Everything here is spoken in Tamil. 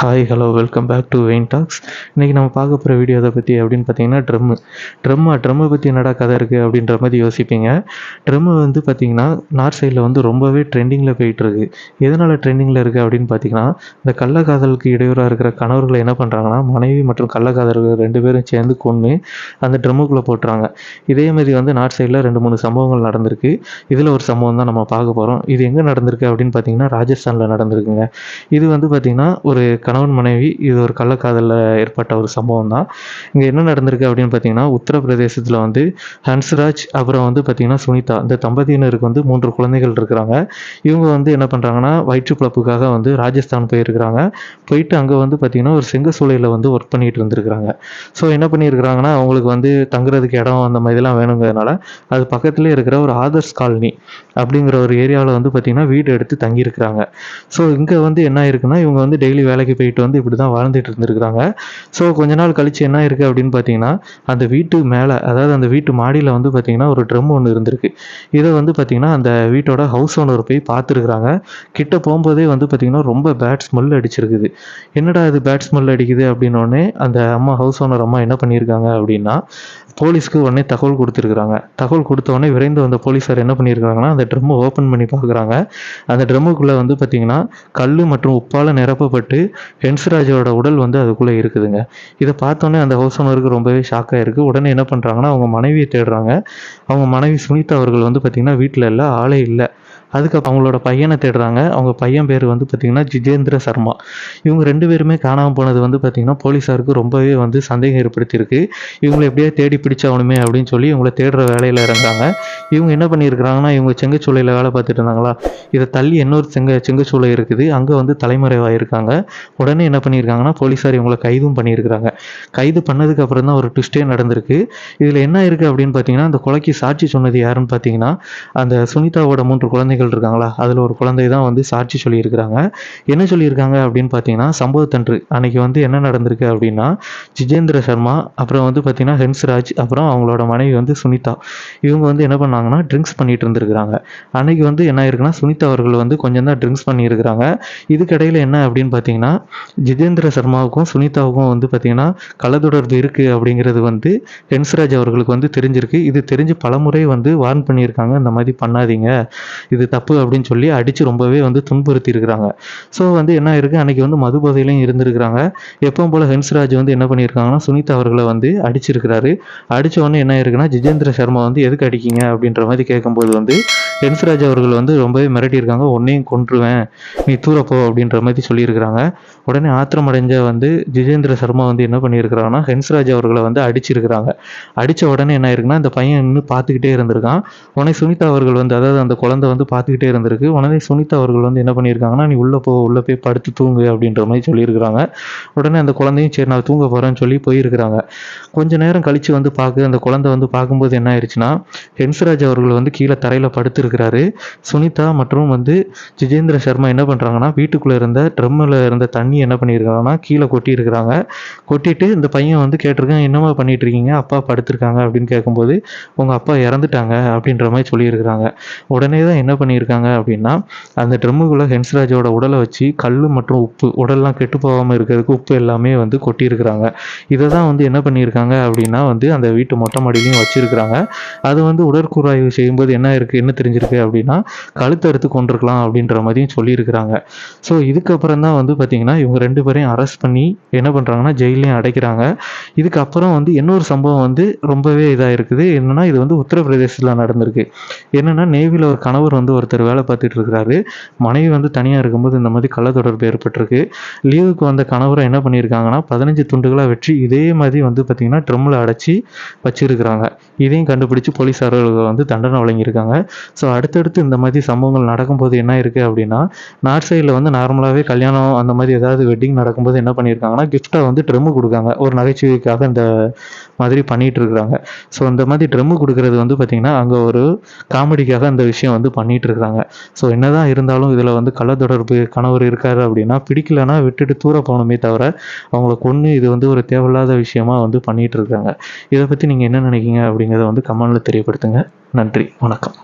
Hi hello welcome back to vein talks இன்றைக்கி நம்ம பார்க்க போகிற வீடியோ அதை பற்றி அப்படின்னு பார்த்தீங்கன்னா ட்ரம்மு. ட்ரம்மா ட்ரம்மை பற்றி என்னடா கதை இருக்குது அப்படின்ற மாதிரி யோசிப்பீங்க. ட்ரம்மு வந்து பார்த்திங்கன்னா நார்த் சைடில் வந்து ரொம்பவே ட்ரெண்டிங்கில் போயிட்டுருக்கு. எதனால் ட்ரெண்டிங்கில் இருக்குது அப்படின்னு பார்த்தீங்கன்னா இந்த கள்ளக்காதலுக்கு இடையூறாக இருக்கிற கணவர்களை என்ன பண்ணுறாங்கன்னா மனைவி மற்றும் கள்ளக்காதல்கள் ரெண்டு பேரும் சேர்ந்து கொண்டு அந்த ட்ரம்முக்குள்ளே போட்டுறாங்க. இதே மாதிரி வந்து நார்த் சைடில் ரெண்டு மூணு சம்பவங்கள் நடந்திருக்கு. இதில் ஒரு சம்பவம் தான் நம்ம பார்க்க போகிறோம் இது எங்கே நடந்திருக்கு அப்படின்னு பார்த்தீங்கன்னா ராஜஸ்தானில் நடந்திருக்குங்க. இது வந்து பார்த்திங்கன்னா ஒரு கணவன் மனைவி இது ஒரு கள்ளக்காதலில் ஏற்பட்ட ஒரு சம்பவம் தான் இங்கே என்ன நடந்திருக்கு அப்படின்னு பார்த்தீங்கன்னா உத்தரப்பிரதேசத்தில் வந்து ஹன்ஸ்ராஜ் அப்புறம் வந்து பார்த்தீங்கன்னா சுனிதா இந்த தம்பதியினருக்கு வந்து மூன்று குழந்தைகள் இருக்கிறாங்க. இவங்க வந்து என்ன பண்ணுறாங்கன்னா வயிற்றுப்பிழப்புக்காக வந்து ராஜஸ்தான் போயிருக்கிறாங்க. போயிட்டு அங்கே வந்து பார்த்திங்கன்னா ஒரு செங்கசூளையில் வந்து ஒர்க் பண்ணிட்டு இருந்திருக்கிறாங்க. ஸோ என்ன பண்ணியிருக்கிறாங்கன்னா அவங்களுக்கு வந்து தங்குறதுக்கு இடம் அந்த மாதிரிலாம் வேணுங்கிறதுனால அது பக்கத்துலேயே இருக்கிற ஒரு ஆதர்ஸ் காலனி அப்படிங்கிற ஒரு ஏரியாவில் வந்து பார்த்திங்கன்னா வீடு எடுத்து தங்கியிருக்கிறாங்க. ஸோ இங்கே வந்து என்ன ஆயிருக்குன்னா இவங்க வந்து டெய்லி வேலைக்கு போயிட்டு வந்து இப்படி தான் வாழ்ந்துட்டு இருந்திருக்கிறாங்க. ஸோ கொஞ்ச நாள் கழிச்சு என்ன இருக்குது அப்படின்னு பார்த்தீங்கன்னா அந்த வீட்டு மேலே அதாவது அந்த வீட்டு மாடியில் வந்து பார்த்தீங்கன்னா ஒரு ட்ரம் ஒன்று இருந்திருக்கு. இதை வந்து பார்த்தீங்கன்னா அந்த வீட்டோட ஹவுஸ் ஓனர் போய் பார்த்துருக்குறாங்க கிட்ட போகும்போதே வந்து பார்த்தீங்கன்னா ரொம்ப பேட் ஸ்மெல் அடிச்சிருக்குது. என்னடா இது பேட் ஸ்மெல் அடிக்குது அப்படின்னோடனே அந்த அம்மா ஹவுஸ் ஓனர் அம்மா என்ன பண்ணியிருக்காங்க அப்படின்னா போலீஸ்க்கு உடனே தகவல் கொடுத்துருக்குறாங்க. தகவல் கொடுத்த உடனே விரைந்து வந்த போலீஸார் என்ன பண்ணியிருக்காங்கன்னா அந்த ட்ரம்மை ஓப்பன் பண்ணி பார்க்குறாங்க. அந்த ட்ரம்முக்குள்ளே வந்து பார்த்திங்கன்னா கல் மற்றும் உப்பால் நிரப்பப்பட்டு ஹென்ஸ்ராஜோட உடல் வந்து அதுக்குள்ளே இருக்குதுங்க. இதை பார்த்தோன்னே அந்த ஹவுஸ் ஓனருக்கு ரொம்பவே ஷாக்காக இருக்குது உடனே என்ன பண்ணுறாங்கன்னா அவங்க மனைவியை தேடுறாங்க. அவங்க மனைவி சுனிதா அவர்கள் வந்து பார்த்திங்கன்னா வீட்டில் இல்லை ஆளே இல்லை. அதுக்கு அவங்களோட பையனை தேடுறாங்க. அவங்க பையன் பேர் வந்து பார்த்திங்கன்னா ஜிஜேந்திர சர்மா. இவங்க ரெண்டு பேருமே காணாமல் போனது வந்து பார்த்திங்கன்னா போலீஸாருக்கு ரொம்பவே வந்து சந்தேகம் ஏற்படுத்தியிருக்கு. இவங்களை எப்படியே தேடி பிடிச்சாகணுமே அப்படின்னு சொல்லி இவங்களை தேடுற வேலையில் இறந்தாங்க இவங்க என்ன பண்ணியிருக்கிறாங்கன்னா இவங்க செங்கச்சூளையில் வேலை பார்த்துட்டு இருந்தாங்களா? இதை தள்ளி இன்னொரு செங்க செங்கச்சூளை இருக்குது. அங்கே வந்து தலைமறைவாயிருக்காங்க. உடனே என்ன பண்ணியிருக்காங்கன்னா போலீஸார் இவங்களை கைதும் பண்ணியிருக்கிறாங்க. கைது பண்ணதுக்கு அப்புறம் தான் ஒரு ட்விஸ்டே நடந்திருக்கு. இதில் என்ன இருக்குது அப்படின்னு பார்த்தீங்கன்னா அந்த கொலைக்கு சாட்சி சொன்னது யாருன்னு பார்த்தீங்கன்னா அந்த சுனிதாவோட மூன்று குழந்தைகள் இருக்காங்களா? அதில் ஒரு குழந்தை தான் வந்து சாட்சி சொல்லியிருக்கிறாங்க. என்ன சொல்லியிருக்காங்க அப்படின்னு பார்த்தீங்கன்னா சம்பவத்தன்று. அன்னைக்கு வந்து என்ன நடந்திருக்கு அப்படின்னா ஜிஜேந்திர சர்மா அப்புறம் வந்து பார்த்தீங்கன்னா ஹென்ஸ்ராஜ் அப்புறம் அவங்களோட மனைவி வந்து சுனிதா. இவங்க வந்து என்ன பண்ணாங்கன்னா ட்ரிங்க்ஸ் பண்ணிட்டு இருந்திருக்கிறாங்க. அன்னைக்கு வந்து என்ன ஆயிருக்குன்னா சுனிதா அவர்கள் வந்து கொஞ்சம் தான் ட்ரிங்க்ஸ் பண்ணியிருக்கிறாங்க. இதுக்கடையில் என்ன அப்படின்னு பார்த்தீங்கன்னா ஜிதேந்திர சர்மாவுக்கும் சுனிதாவுக்கும் வந்து பார்த்தீங்கன்னா கலதொடர்பு இருக்குது அப்படிங்கிறது வந்து ஹென்ஸ்ராஜ் அவர்களுக்கு வந்து தெரிஞ்சிருக்கு. இது தெரிஞ்சு பலமுறை வந்து வார்ன் பண்ணியிருக்காங்க. இந்த மாதிரி பண்ணாதீங்க. இது தப்பு அப்படின்னு சொல்லி அடித்து ரொம்பவே வந்து துன்புறுத்தி இருக்கிறாங்க ஸோ வந்து என்ன இருக்குது அன்னைக்கு வந்து மது போதையிலையும் இருந்திருக்கிறாங்க. எப்பவும் போல் ஹென்ஸ்ராஜ் வந்து என்ன பண்ணியிருக்காங்கன்னா சுனிதா அவர்களை வந்து அடிச்சிருக்கிறாரு. அடித்த உடனே என்ன இருக்குன்னா ஜிஜேந்திர சர்மா வந்து எதுக்கு அடிக்கீங்க? அப்படின்ற மாதிரி கேட்கும்போது வந்து என்ஸ்ராஜ் அவர்கள் வந்து ரொம்பவே மிரட்டியிருக்காங்க. உன்னையும் கொன்றுவேன். நீ தூரப்போ அப்படின்ற மாதிரி சொல்லியிருக்கிறாங்க. உடனே ஆத்திரமடைஞ்ச வந்து ஜிஜேந்திர சர்மா வந்து என்ன பண்ணியிருக்கிறாங்கன்னா ஹென்ஸ்ராஜ் அவர்களை வந்து அடிச்சிருக்கிறாங்க. அடித்த உடனே என்ன ஆயிருக்குன்னா இந்த பையன் இன்னும் பார்த்துக்கிட்டே இருந்திருக்கான். உடனே சுனிதா அவர்கள் வந்து அதாவது அந்த குழந்தை வந்து பார்த்துக்கிட்டே இருந்திருக்கு. உடனே சுனிதா அவர்கள் வந்து என்ன பண்ணியிருக்காங்கன்னா நீ உள்ளே போ உள்ளே போய் படுத்து தூங்கு அப்படின்ற மாதிரி சொல்லியிருக்கிறாங்க. உடனே அந்த குழந்தையும் சரி நான் தூங்க போகிறேன்னு சொல்லி போயிருக்கிறாங்க. கொஞ்ச நேரம் கழித்து வந்து பார்க்க. அந்த குழந்தை வந்து பார்க்கும்போது என்ன ஆயிடுச்சுன்னா ஹென்ஸ்ராஜ் அவர்கள் வந்து கீழே தரையில் படுத்து படுத்திருக்கிறாரு சுனிதா மற்றும் வந்து ஜிஜேந்திர சர்மா என்ன பண்ணுறாங்கன்னா வீட்டுக்குள்ளே இருந்த ட்ரம்மில் இருந்த தண்ணி என்ன பண்ணியிருக்காங்கன்னா கீழே கொட்டியிருக்கிறாங்க. கொட்டிட்டு இந்த பையன் வந்து கேட்டிருக்கான் என்னம்மா பண்ணிட்டு இருக்கீங்க அப்பா படுத்திருக்காங்க. அப்படின்னு கேட்கும்போது உங்கள் அப்பா இறந்துட்டாங்க அப்படின்ற மாதிரி சொல்லியிருக்கிறாங்க. உடனே தான் என்ன பண்ணியிருக்காங்க அப்படின்னா அந்த ட்ரம்முக்குள்ளே ஹென்ஸ்ராஜோட உடலை வச்சு கல் மற்றும் உப்பு உடல்லாம் கெட்டு போகாமல் இருக்கிறதுக்கு உப்பு எல்லாமே வந்து கொட்டியிருக்கிறாங்க. இதை தான் வந்து என்ன பண்ணியிருக்காங்க அப்படின்னா வந்து அந்த வீட்டு மொட்டை மாடியிலையும் வச்சிருக்கிறாங்க. அது வந்து உடற்கூறாய்வு செய்யும்போது என்ன இருக்குது என்ன தெரிஞ்சிருக்கு அப்படின்னா கழுத்தை எடுத்து கொண்டிருக்கலாம் அப்படின்ற மாதிரியும் சொல்லியிருக்கிறாங்க. ஸோ இதுக்கப்புறம் தான் வந்து பார்த்தீங்கன்னா இவங்க ரெண்டு பேரையும் அரெஸ்ட் பண்ணி என்ன பண்ணுறாங்கன்னா ஜெயிலையும் அடைக்கிறாங்க. இதுக்கப்புறம் வந்து இன்னொரு சம்பவம் வந்து ரொம்பவே இதாக இருக்குது. என்னென்னா இது வந்து உத்தரப்பிரதேசத்தில் நடந்திருக்கு. என்னென்னா நேவியில் ஒரு கணவர் வந்து ஒருத்தர் வேலை பார்த்துட்டு இருக்கிறாரு. மனைவி வந்து தனியாக இருக்கும்போது இந்த மாதிரி கள்ள தொடர்பு ஏற்பட்டிருக்கு. லீவுக்கு வந்த கணவரை என்ன பண்ணியிருக்காங்கன்னா பதினஞ்சு துண்டுகளாக வெற்றி இதே மாதிரி வந்து பார்த்திங்கன்னா ட்ரம்மில் அடைச்சி வச்சிருக்கிறாங்க. இதையும் கண்டுபிடிச்சு போலீஸார்கள் வந்து தண்டனை வழங்கியிருக்காங்க. ஸோ ஸோ அடுத்தடுத்து இந்த மாதிரி சம்பவங்கள் நடக்கும்போது என்ன இருக்குது அப்படின்னா நார்த் சைடில் வந்து நார்மலாகவே கல்யாணம் அந்த மாதிரி ஏதாவது வெட்டிங் நடக்கும்போது என்ன பண்ணியிருக்காங்கன்னா கிஃப்ட்டாக வந்து ட்ரம்மு கொடுக்காங்க. ஒரு நகைச்சுவைக்காக இந்த மாதிரி பண்ணிகிட்டு இருக்கிறாங்க ஸோ இந்த மாதிரி ட்ரெம்மு கொடுக்கறது வந்து பார்த்திங்கன்னா அங்கே ஒரு காமெடிக்காக அந்த விஷயம் வந்து பண்ணிகிட்டு இருக்கிறாங்க ஸோ என்னதான் இருந்தாலும் இதில் வந்து கள்ள தொடர்பு கணவர் இருக்காரு அப்படின்னா பிடிக்கலன்னா விட்டுட்டு தூர போகணுமே தவிர அவங்கள கொன்று இது வந்து ஒரு தேவையில்லாத விஷயமா வந்து பண்ணிகிட்டு இருக்காங்க. இதை பற்றி நீங்கள் என்ன நினைக்கிங்க அப்படிங்கிறத வந்து கமெண்டில் தெரியப்படுத்துங்க. நன்றி. வணக்கம்.